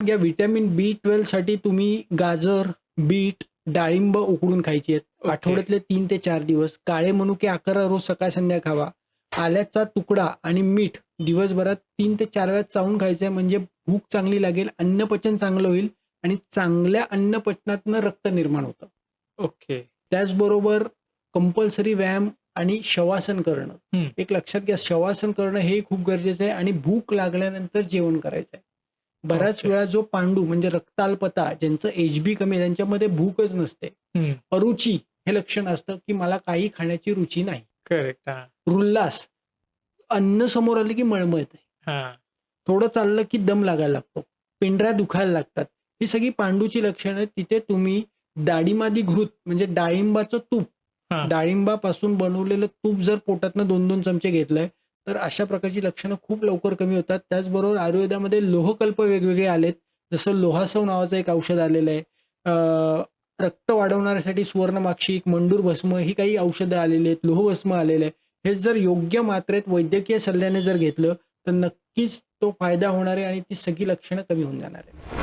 घ्या व्हिटॅमिन बी ट्वेल्वसाठी तुम्ही गाजर बीट डाळिंब उकडून खायची आहेत. आठवड्यातले तीन ते चार दिवस. काळे मनुके अकरा रोज सकाळ संध्या खावा. आल्याचा तुकडा आणि मीठ दिवसभरात तीन ते चार वेळा चावून खायचंय. म्हणजे भूक चांगली लागेल अन्नपचन चांगलं होईल आणि चांगल्या अन्नपचनातनं रक्त निर्माण होतं. ओके. त्याचबरोबर कंपल्सरी व्यायाम आणि शवासन करणं. एक लक्षात घ्या शवासन करणं हे खूप गरजेचं आहे आणि भूक लागल्यानंतर जेवण करायचं आहे बऱ्याच. वेळा जो पांडू म्हणजे रक्ताल्पता ज्यांचं एच बी कमी आहे त्यांच्यामध्ये भूकच नसते. अरुची हे लक्षण असतं की मला काही खाण्याची रुची नाही. करेक्ट हा. उल्हास अन्न समोर आलं की मळमळत हा. थोडं चाललं की दम लागायला लागतो. पिंढऱ्या दुखायला लागतात. ही सगळी पांडूची लक्षणं तिथे तुम्ही डाळिंबादी घृत म्हणजे डाळिंबाचं तूप. डाळिंबापासून बनवलेलं तूप जर पोटातनं दोन दोन चमचे घेतलंय तर अशा प्रकारची लक्षणं खूप लवकर कमी होतात. त्याचबरोबर आयुर्वेदामध्ये लोहकल्प वेगवेगळे आलेत. जसं लोहासव नावाचं एक औषध आलेलं आहे. रक्त वाढवण्यासाठी सुवर्णमाक्षिक मंडूर भस्म ही काही औषधं आलेली आहेत. लोहभस्म आलेलं आहे. हे जर योग्य मात्रेत वैद्यकीय सल्ल्याने जर घेतलं तर नक्कीच तो फायदा होणार आहे आणि ती सगळी लक्षणं कमी होऊन जाणार आहे